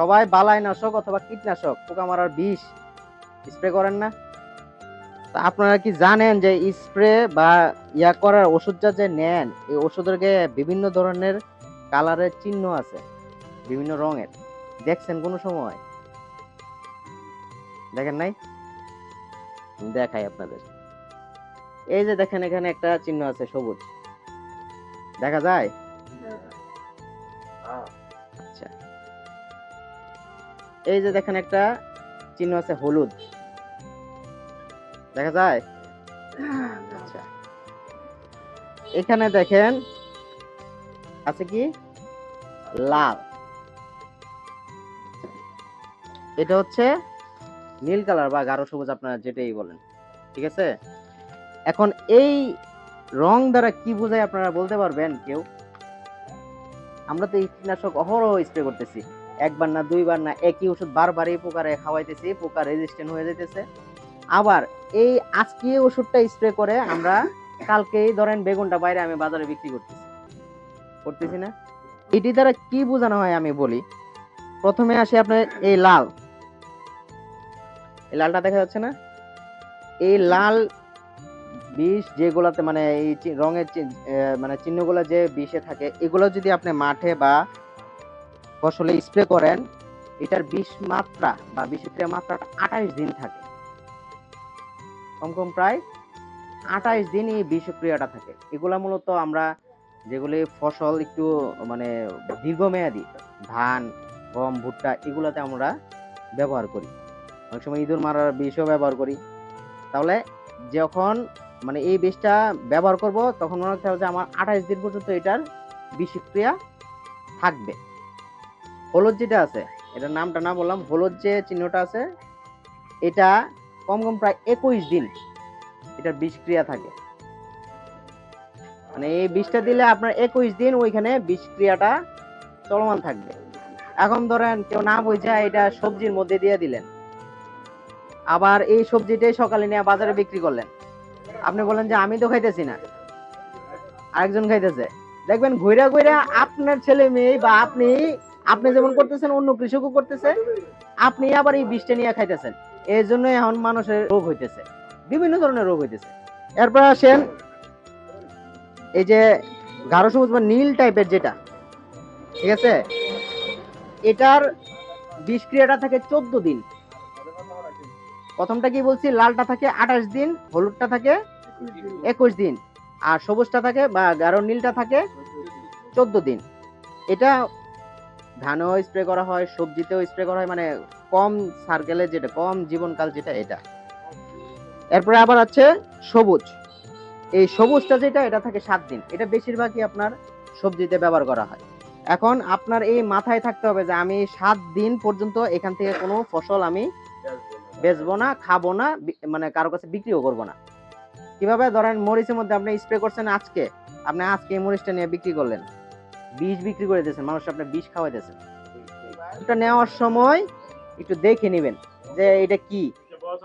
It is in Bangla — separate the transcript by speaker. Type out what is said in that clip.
Speaker 1: সবাই বালাইনাশক অথবা কীটনাশক পোকা মারার বিষ স্প্রে করেন না। তা আপনারা কি জানেন যে স্প্রে বা ইয়া করার ওষুধটা যে নেন এই ওষুধের ওষুধেরকে বিভিন্ন ধরনের কালারের চিহ্ন আছে বিভিন্ন রঙের। দেখছেন কোনো সময়? দেখেন নাই? দেখাই আপনাদের। এই যে দেখেন এখানে একটা চিহ্ন আছে সবুজ। দেখা যায়? আচ্ছা। এই যে দেখেন একটা চিহ্ন আছে হলুদ। দেখা যায়? আচ্ছা। এখানে দেখেন আছে কি? লাল। এটা হচ্ছে নীল কালার বা গাঢ় সবুজ আপনারা যেটাই বলেন, ঠিক আছে? এখন এই রং দ্বারা কি বোঝায় আপনারা বলতে পারবেন কেউ? আমরা তো এই কীটনাশক অহরহ স্প্রে করতেছি। একবার না দুইবার না একই ওষুধ বারবারই পোকারে খাওয়াইতেছি, পোকা রেজিস্ট্যান্ট হয়ে যেতেছে আবার এই আজকে ওষুধটা স্প্রে করে আমরা কালকেই ধরেন বেগুনটা বাইরে আমি বাজারে বিক্রি করতেছি। করতেছি না? এটি দ্বারা কি বোঝানো হয় আমি বলি। প্রথমে আসি আপনার এই লাল। এই লালটা দেখা যাচ্ছে না? এই লাল বিষ যেগুলাতে মানে এই রঙের মানে চিহ্নগুলো যে বিষে থাকে, এগুলো যদি আপনি মাঠে বা ফসলে স্প্রে করেন, এটার বিষ মাত্রা বা বিষক্রিয়া মাত্রাটা আঠাইশ দিন থাকে। কম কম প্রায় আঠাইশ দিন এই বিষক্রিয়াটা থাকে। এগুলা মূলত আমরা যেগুলি ফসল একটু মানে দীর্ঘমেয়াদী, ধান, গম, ভুট্টা এগুলাতে আমরা ব্যবহার করি। অনেক সময় ইঁদুর মারার বিষও ব্যবহার করি। তাহলে যখন মানে এই বিষটা ব্যবহার করব, তখন মনে হচ্ছে আমার আঠাইশ দিন পর্যন্ত এটার বিষক্রিয়া থাকবে। হলুদ যেটা আছে, এটার নামটা না বললাম, হলুদ যে চিহ্নটা আছে, এটা কম কম প্রায় একুশ দিন এটার বিষক্রিয়া থাকে। মানে এই বিষটা দিলে আপনার একুশ দিন ওইখানে বিষক্রিয়াটা চলমান থাকবে। এখন ধরেন কেউ না বুঝা এটা সবজির মধ্যে দিয়ে দিলেন। আবার এই সবজিটাই সকালে নিয়ে বাজারে বিক্রি করলেন। আপনি বলেন যে, আমি তো খাইতেছি না। আরেকজন খাইতেছে, দেখবেন ঘুরা ঘুরা আপনার ছেলে মেয়ে বা আপনি আপনি যেমন করতেছেন, অন্য কৃষকও করতেছে। আপনি আবার এই বিষটা নিয়ে খাইতেছেন। এই জন্য এখন মানুষের রোগ হইতেছে। বিভিন্ন ধরনের রোগ হইতেছে। এরপর আসেন এই যে গাঢ় সবুজ বা নীল টাইপের যেটা, ঠিক আছে? এটার বিষক্রিয়াটা থাকে চোদ্দ দিন। প্রথমটা কি বলছি? লালটা থাকে আঠাশ দিন, হলুদটা থাকে একুশ দিন। আর সবুজটা থাকে বা গাঢ় নীলটা থাকে চোদ্দ দিন। এটা ধানেও স্প্রে করা হয়, সবজিতেও স্প্রে করা হয় মানে কম সার্কেলে যেটা, কম জীবনকাল যেটা এটা। এরপরে আবার আছে সবুজ। এই সবুজটা যেটা, এটা থাকে সাত দিন। এটা বেশিরভাগই আপনার সবজিতে ব্যবহার করা হয়। এখন আপনার এই মাথায় থাকতে হবে যে, আমি সাত দিন পর্যন্ত এখান থেকে কোনো ফসল আমি বেচবো না, খাব না মানে কারও কাছে বিক্রিও করব না। কীভাবে? ধরেন মরিচের মধ্যে আপনি স্প্রে করছেন আজকে। আপনি আজকে এই মরিচটা নিয়ে বিক্রি করলেন। বিষ বিক্রি করে দিয়েছেন, মানুষ আপনার বিষ খাওয়াই দিয়েছেন। ওটা নেওয়ার সময় একটু দেখে নেবেন যে এটা কি।